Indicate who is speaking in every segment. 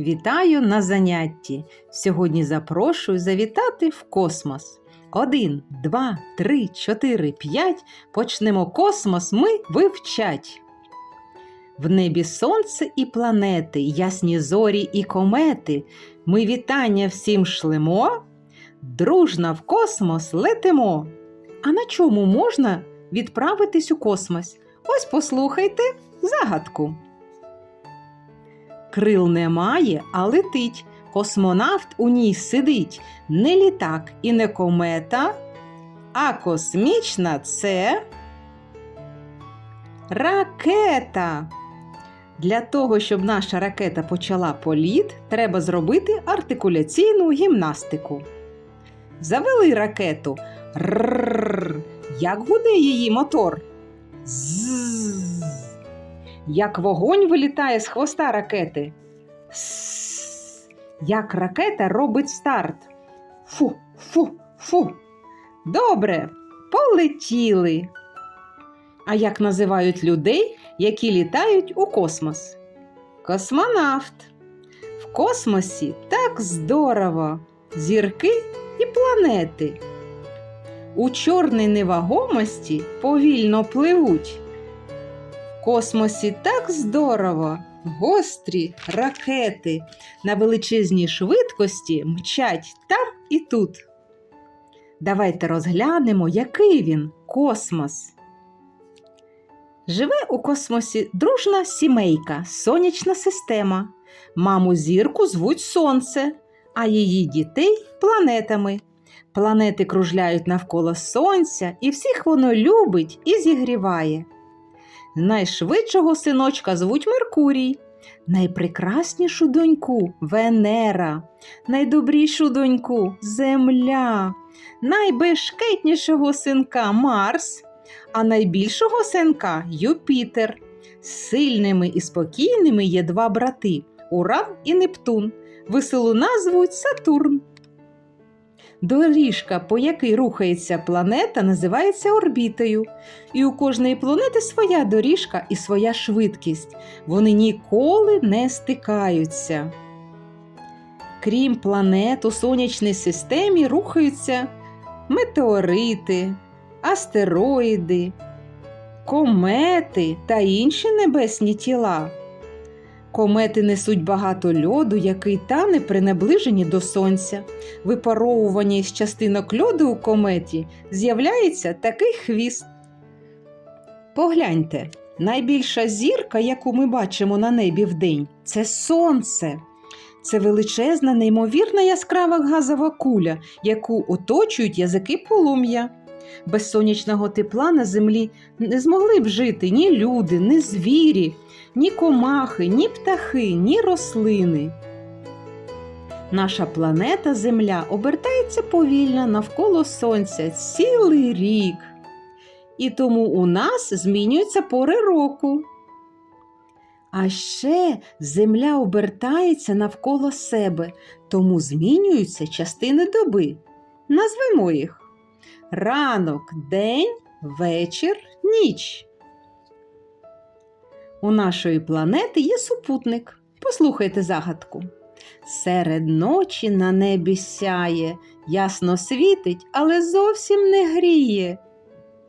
Speaker 1: Вітаю на занятті. Сьогодні запрошую завітати в космос. Один, два, три, чотири, п'ять. Почнемо космос ми вивчать. В небі сонце і планети, ясні зорі і комети. Ми вітання всім шлемо, дружно в космос летимо. А на чому можна відправитись у космос? Ось послухайте загадку. Крил немає, а летить. Космонавт у ній сидить. Не літак і не комета, а космічна це ракета. Для того, щоб наша ракета почала політ, треба зробити артикуляційну гімнастику. Завели ракету. Рррр. Як гуде її мотор? Ззз. Як вогонь вилітає з хвоста ракети. Як ракета робить старт. Фу, фу, фу. Добре, полетіли. А як називають людей, які літають у космос? Космонавт. В космосі так здорово. Зірки і планети. У чорній невагомості повільно пливуть. Космосі так здорово. Гострі ракети на величезній швидкості мчать там і тут. Давайте розглянемо, який він космос. Живе у космосі дружна сімейка, сонячна система. Маму зірку звуть Сонце, а її дітей планетами. Планети кружляють навколо Сонця, і всіх воно любить і зігріває. Найшвидшого синочка звуть Меркурій, найпрекраснішу доньку Венера, найдобрішу доньку Земля, найбешкетнішого синка Марс, а найбільшого синка Юпітер. Сильними і спокійними є два брати Уран і Нептун. Веселу назвуть Сатурн. Доріжка, по якій рухається планета, називається орбітою. І у кожної планети своя доріжка і своя швидкість. Вони ніколи не стикаються. Крім планет, у сонячній системі рухаються метеорити, астероїди, комети та інші небесні тіла. Комети несуть багато льоду, який тане при наближенні до сонця. Випаровування із частинок льоду у кометі з'являється такий хвіст. Погляньте, найбільша зірка, яку ми бачимо на небі вдень, це сонце. Це величезна, неймовірна яскрава газова куля, яку оточують язики полум'я. Без сонячного тепла на землі не змогли б жити ні люди, ні звірі, ні комахи, ні птахи, ні рослини. Наша планета Земля обертається повільно навколо Сонця цілий рік. І тому у нас змінюються пори року. А ще Земля обертається навколо себе, тому змінюються частини доби. Назвемо їх ранок, день, вечір, ніч. У нашої планети є супутник. Послухайте загадку. Серед ночі на небі сяє, ясно світить, але зовсім не гріє.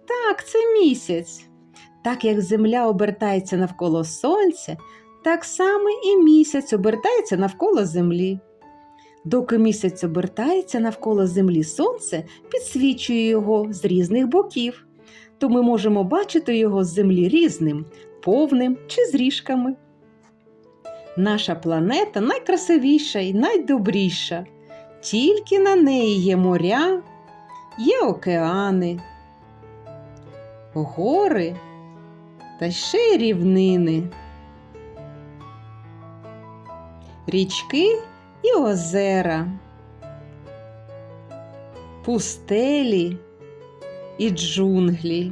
Speaker 1: Так, це місяць. Так як Земля обертається навколо Сонця, так само і місяць обертається навколо Землі. Доки місяць обертається навколо Землі Сонце підсвічує його з різних боків, то ми можемо бачити його з Землі різним, повним чи з ріжками. Наша планета найкрасивіша і найдобріша. Тільки на неї є моря, є океани, гори та ще й рівнини, річки і озера, пустелі і джунглі.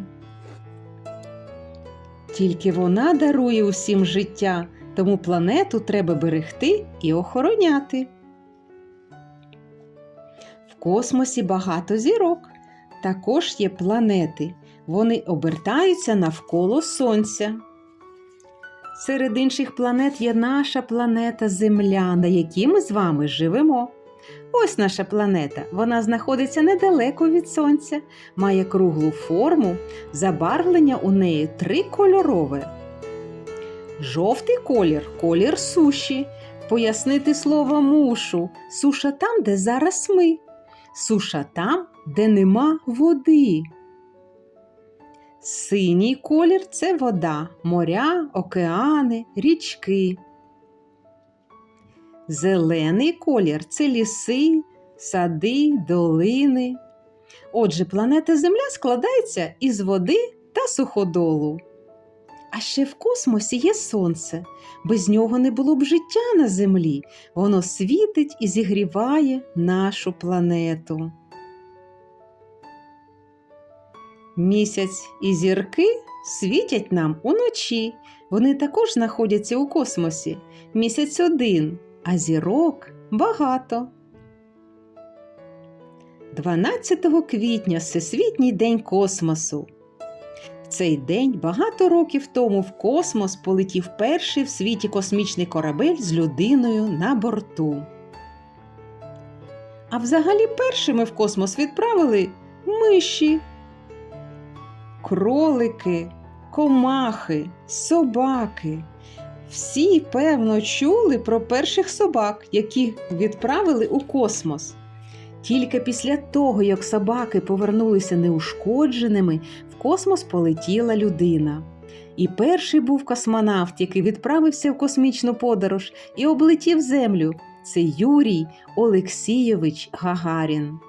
Speaker 1: Тільки вона дарує усім життя, тому планету треба берегти і охороняти. В космосі багато зірок. Також є планети. Вони обертаються навколо Сонця. Серед інших планет є наша планета Земля, на якій ми з вами живемо. Ось наша планета. Вона знаходиться недалеко від Сонця, має круглу форму, забарвлення у неї трикольорове. Жовтий колір колір суші. Пояснити слово мушу. Суша там, де зараз ми. Суша там, де нема води. Синій колір це вода, моря, океани, річки. Зелений колір це ліси, сади, долини. Отже, планета Земля складається із води та суходолу. А ще в космосі є сонце. Без нього не було б життя на землі. Воно світить і зігріває нашу планету. Місяць і зірки світять нам уночі. Вони також знаходяться у космосі. Місяць один, а зірок багато. 12 квітня Всесвітній день космосу. В цей день багато років тому в космос полетів перший в світі космічний корабель з людиною на борту. А взагалі першими в космос відправили миші, кролики, комахи, собаки. Всі, певно, чули про перших собак, які відправили у космос. Тільки після того, як собаки повернулися неушкодженими, в космос полетіла людина. І перший був космонавт, який відправився в космічну подорож і облетів Землю. Це Юрій Олексійович Гагарін.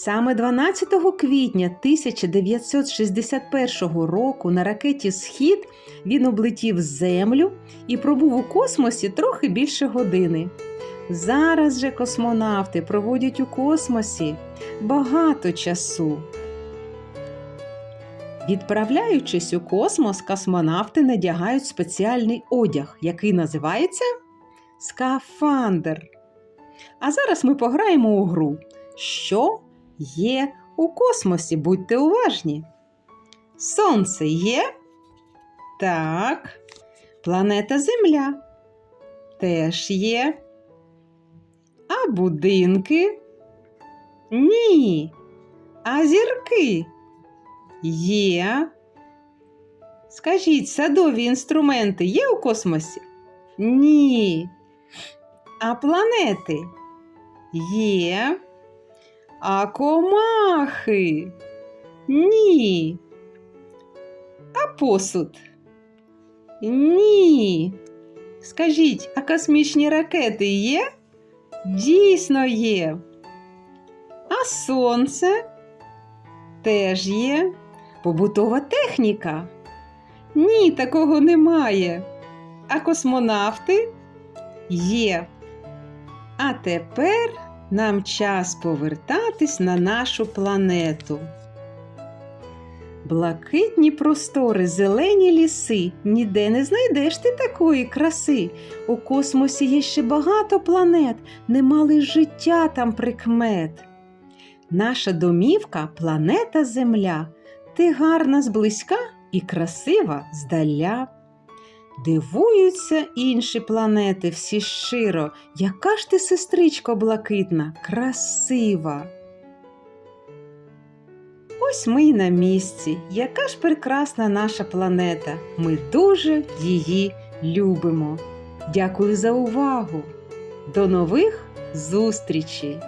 Speaker 1: Саме 12 квітня 1961 року на ракеті Схід він облетів Землю і пробув у космосі трохи більше години. Зараз же космонавти проводять у космосі багато часу. Відправляючись у космос, космонавти надягають спеціальний одяг, який називається скафандр. А зараз ми пограємо у гру. Що є у космосі? Будьте уважні. Сонце є? Так. Планета Земля теж є. А будинки? Ні. А зірки є. Скажіть, садові інструменти є у космосі? Ні. А планети є. А комахи? Ні. А посуд? Ні. Скажіть, а космічні ракети є? Дійсно є. А сонце теж є. Побутова техніка? Ні, такого немає. А космонавти є. А тепер нам час повертатись на нашу планету. Блакитні простори, зелені ліси, ніде не знайдеш ти такої краси. У космосі є ще багато планет, не мали життя там прикмет. Наша домівка планета Земля. Ти гарна зблизька і красива здаля. Дивуються інші планети всі щиро, яка ж ти, сестричко блакитна, красива. Ось ми й на місці. Яка ж прекрасна наша планета. Ми дуже її любимо. Дякую за увагу. До нових зустрічей!